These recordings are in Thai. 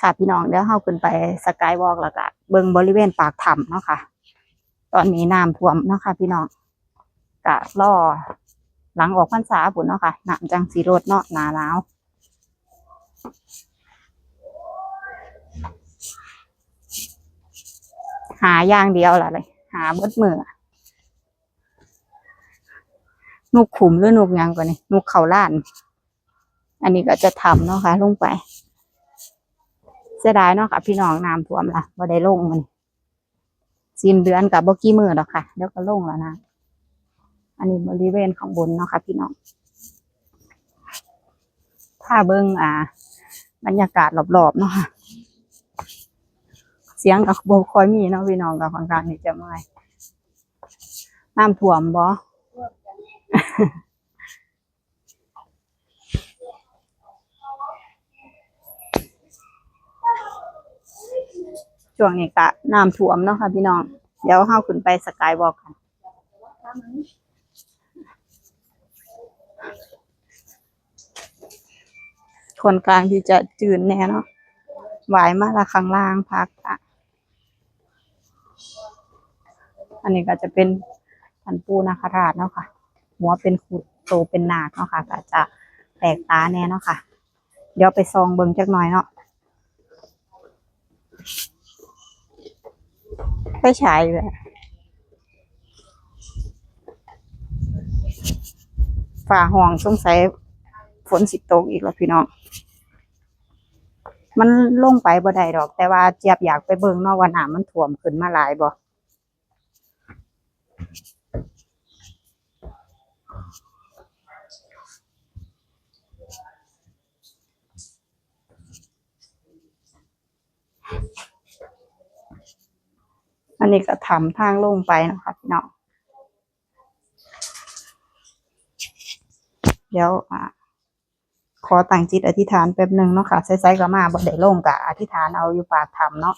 ค่ะพี่น้องเดี๋ยวเฮาขึ้นไปสกายวอล์กแล้วก็เบิ่งบริเวณปากถ้ำเนาะค่ะ ตอนนี้น้ำท่วมเนาะค่ะพี่น้องก็รอหลังออกพรรษาพุ่นเนาะค่ะน้ำจังสีรดเนาะหนาหนาวหาอย่างเดียวล่ะเลย หาเบิดมือนุกขุมหรือนุกยังก่อนนี่นุกเข่าล้าน อันนี้ก็จะทำเนาะค่ะลงไป เสียดายเนาะค่ะพี่น้องน้ำท่วมละบ่ได้ลงมันสิ้นเดือนกับบ่กี่มือหรอกค่ะเดี๋ยวก็ลงแล้วนะ อันนี้บริเวณข้างบนเนาะค่ะพี่น้อง ถ้าเบิ้งอ่า บรรยากาศรอบๆเนาะค่ะ เสียงกับโบคอยมีเนาะพี่น้องกับค่อนข้างที่จะเมื่อยน้ำท่วมบ่ ช่วงนี้ก็น้ำท่วมเนาะค่ะพี่น้อง เดี๋ยวเฮาขึ้นไปสกายวอล์กกันคนกลางที่จะจืนแน่เนาะหวายมาละข้างล่างพักอะอันนี้ก็จะเป็นพันปูนาคราชเนาะค่ะ หัวเป็นขุดโตเป็นนาคเนาะค่ะก็จะแปลกตาแน่เนาะค่ะ เดี๋ยวไปซองเบิ่งจักหน่อยเนาะ ไปฉายเลยฝ่าห้องสงสัยฝนสิตกอีกแล้วพี่น้อง มันลงไปบ่ได้ดอก แต่ว่าเจี๊ยบอยากไปเบิ่งเนาะว่าน้ำมันท่วมขึ้นมาหลายบ่ อันนี้ก็ทำทางลงไปนะคะพี่น้องเดี๋ยวอ่าขอตั้งจิตอธิษฐานแป๊บหนึ่งเนาะค่ะใส่ๆก็มาบ่ได้ลงกะอธิษฐานเอาอยู่ปากทำเนาะ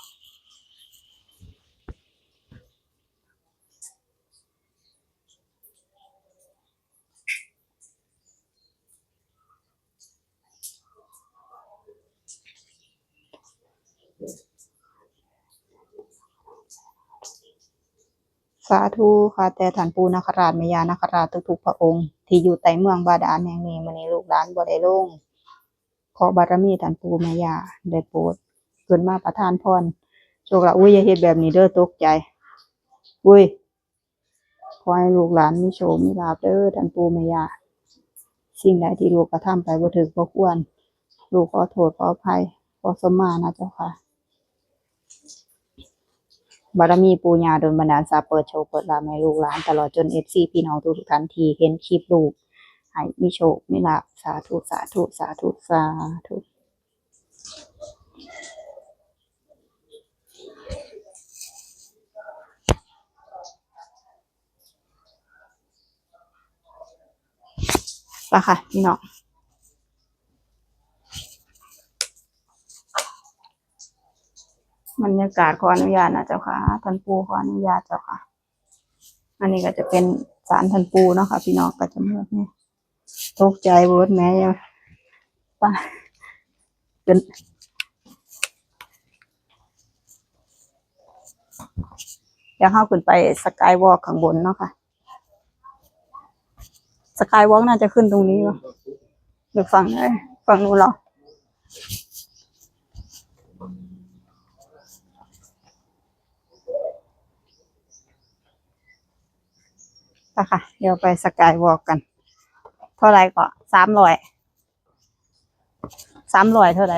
าธุค่ะแต่ฐานปูนาคราชแม่ยานาคราชทุกๆพระองค์ ที่อยู่ใต้เมืองบาดาลแห่งนี้มื้อนี้ลูกหลานบ่ได้ลงขอบารมีท่านปูแม่ยาได้โปรดขึ้นมาประทานพรโชคละอุ้ยอย่าเฮ็ดแบบนี้เด้อตกใจอุ้ยขอให้ลูกหลานมีโชคมีลาภเด้อท่านปูแม่ยาสิ่งใดที่ลูกกระทำไปบ่ถึกบ่ควร ลูกขอโทษขออภัยขอสมมานะเจ้าค่ะ บารมีปู่ย่าดลบันดาลทรัพย์เปิดโชคเปิดลาภให้ลูกหลาน ตลอดจน FC พี่น้องทุกท่านที่เห็นคลิปลูกให้มีโชคมีลาภสาธุสาธุสาธุสาธุไปค่ะพี่น้อง รยากาศขออนุญาตนะเจ้าค่ะท่านปูขออนุญาตเจ้าค่ะ อันนี้ก็จะเป็นสารท่านปูเนาะค่ะ พี่น้องก็จะเมื่อเนี่ยตกใจเบิดแม่ยังป้าจนเดี๋ยวเข้าขึ้นไปสกายวอล์กข้างบนเนาะค่ะสกายวอล์กน่าจะขึ้นตรงนี้วะหรือฝั่งไหนฝั่งนู้นหรอ ไปค่ะ เดี๋ยวไปสกายวอล์กกัน เท่าไรก็สามร้อยสามร้อยเท่าไร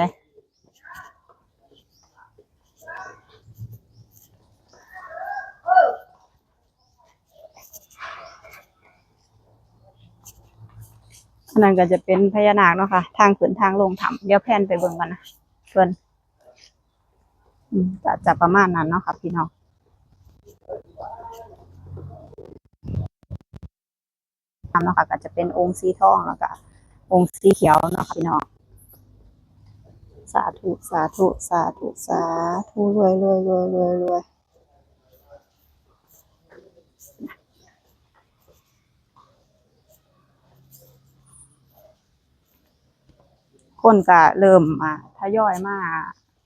อันนั้นก็จะเป็นพญานาคเนาะค่ะ ทางขึ้นทางลงถ้ำเดี๋ยวแพนไปเบิ่งกันนะเพื่อนจะจะประมาณนั้นเนาะค่ะพี่น้อง น้ำเนาะค่ะก็จะเป็นองค์สีทองแล้วก็องค์สีเขียวเนาะค่ะพี่น้องสาธุสาธุสาธุสาธุรวยรวยรวยรวยรวยคนก็เริ่มมาทยอยมา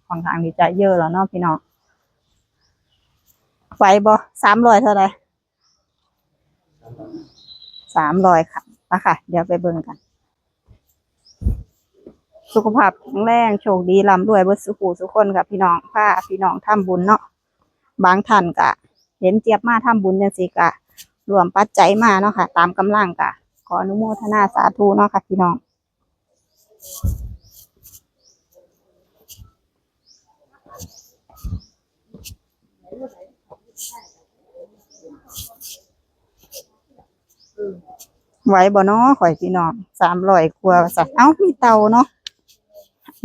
ค่อนข้างที่จะเยอะแล้วเนาะพี่น้องไหวบ่สามร้อยเท่าไหร่ สามรอยค่ะนะคะเดี๋ยวไปเบิ่งกัน สุขภาพแข็งแรงโชคดีร่ำรวยเบิดสุขูสุคนค่ะพี่น้องผ้าพี่น้องทำบุญเนาะบางท่านกะ เห็นเจี๊ยบมาทำบุญจังสิกะ รวมปัจจัยมาเนาะค่ะ ตามกำลังกะ ขออนุโมทนาสาธุเนาะค่ะ พี่น้อง ไหวบ่เนาะข่อยพี่น้องสามร้อยกว่าสัตว์เอ้ามีเตาเนาะ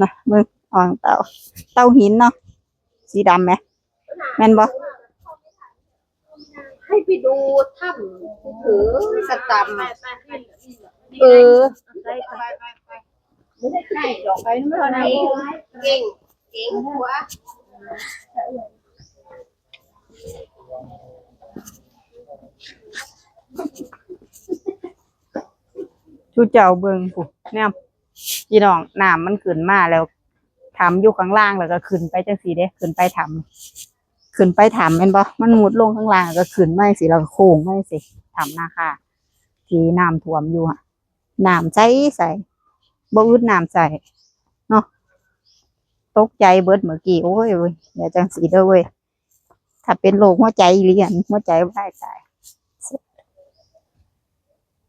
นะมึงอ่องเตาเตาหินเนาะสีดำไหมแม่นบ่ให้ไปดูถ้ำถือสแตัมป์เออไปไปไปไปไม่ได้ใช่ดอกไปไม่เท่านั้นเก่งเก่งหัว ชูเจ้าเบิงผู้เนี่ยพี่น้องน้ำมันขึ้นมาแล้วทำอยู่ข้างล่างแล้วก็ขึ้นไปจังสีเด้ขึ้นไปทำขึ้นไปทำแม่นบ่มันมุดลงข้างล่างแล้วก็ขึ้นมาจังสิแล้วก็โค้งไมาจังสิทำนาค่ะ ที่น้ำท่วมอยู่อะน้ำใสใสบ่อึดน้ำใสเนาะตกใจเบิดเมื่อกี้โอ้ยเว้ยอย่าจังสีเด้อเว้ยถ้าเป็นโรคหัวใจเรียนหัวใจวายตาย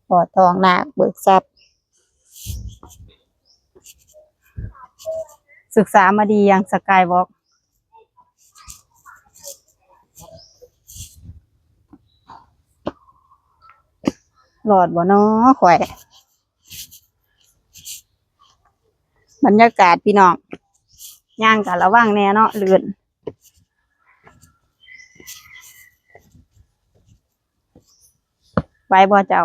ปอทองนาคเบิกทรัพย์ ศึกษามาดียังสกายวอล์กหลอดบ่เนาะข่อย บรรยากาศพี่น้องย่างกันระว่างแน่เนาะเลือนไว้บ่เจ้า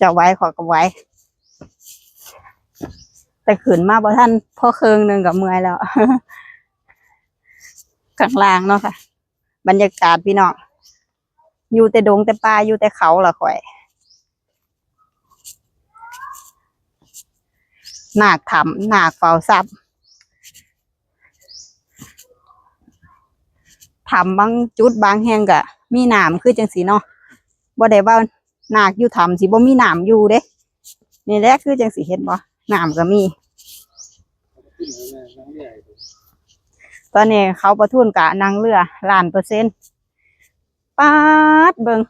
จ้าไว้ขอกับไว้ แต่ขืนมาบ่ท่านพ่อเคืองหนึ่งกับเมื่อยแล้วข้างล่างเนาะค่ะ บรรยากาศพี่น้องอยู่แต่ดงแต่ป่าอยู่แต่เขาละข่อยหนักถำหนักเฝ้าซับถำบางจุดบางแห่งกะ มีหนามคือจังสีเนาะบ่ได้ว่า หนักอยู่ถำสิบ่มีหนามอยู่เด้นี่แหละคือจังสีเห็นบ่หนามก็มี ตอนนี้เขาประทุนกะนางเรือล้านเปอร์เซ็นต์ปาดเบิง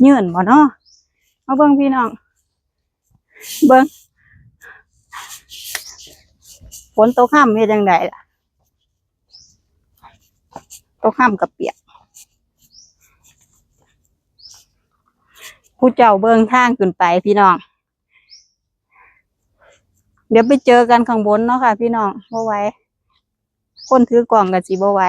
เยื่นบ่เนาะเอาเบิงพี่น้อง เบิงฝนตกห้ามเฮ็ดจังไดล่ะตกห้ามกับเปียก ผู้เจ้าเบื้องทางขึ้นไปพี่น้อง เดี๋ยวไปเจอกันข้างบนเนาะค่ะ พี่น้องบ่ไหวคนถือกล่องกับสีบ่ไหว